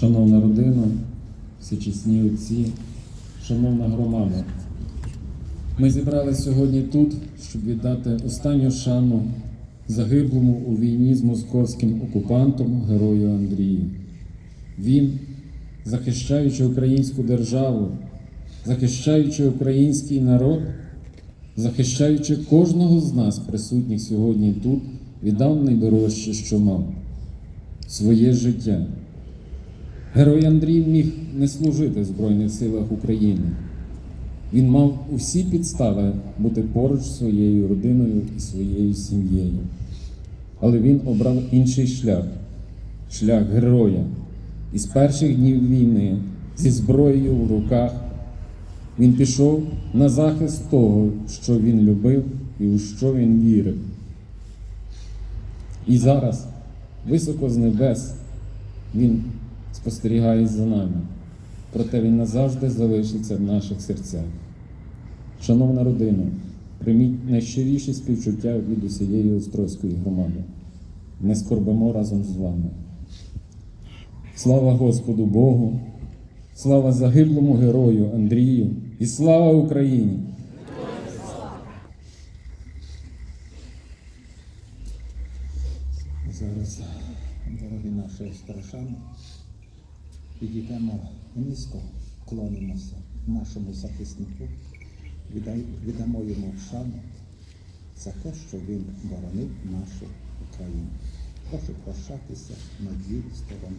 Шановна родина, всечесні отці, шановна громада. Ми зібралися сьогодні тут, щоб віддати останню шану загиблому у війні з московським окупантом герою Андрію. Він, захищаючи українську державу, захищаючи український народ, захищаючи кожного з нас, присутніх сьогодні тут, віддав найдорожче, що мав своє життя. Герой Андрій міг не служити в Збройних силах України. Він мав усі підстави бути поруч своєю родиною і своєю сім'єю. Але він обрав інший шлях шлях героя. І з перших днів війни зі зброєю в руках він пішов на захист того, що він любив і у що він вірив. І зараз, високо з небес, він спостерігає за нами, проте він назавжди залишиться в наших серцях. Шановна родина, прийміть найщиріші співчуття від усієї Острозької громади. Ми скорбимо разом з вами. Слава Господу Богу, слава загиблому герою Андрію і слава Україні! Зараз, дорогі наші старшани, підійдемо низько, вклонимося нашому захиснику, віддамо йому шану за те, що він боронив нашу Україну. Прошу прощатися на дві сторони.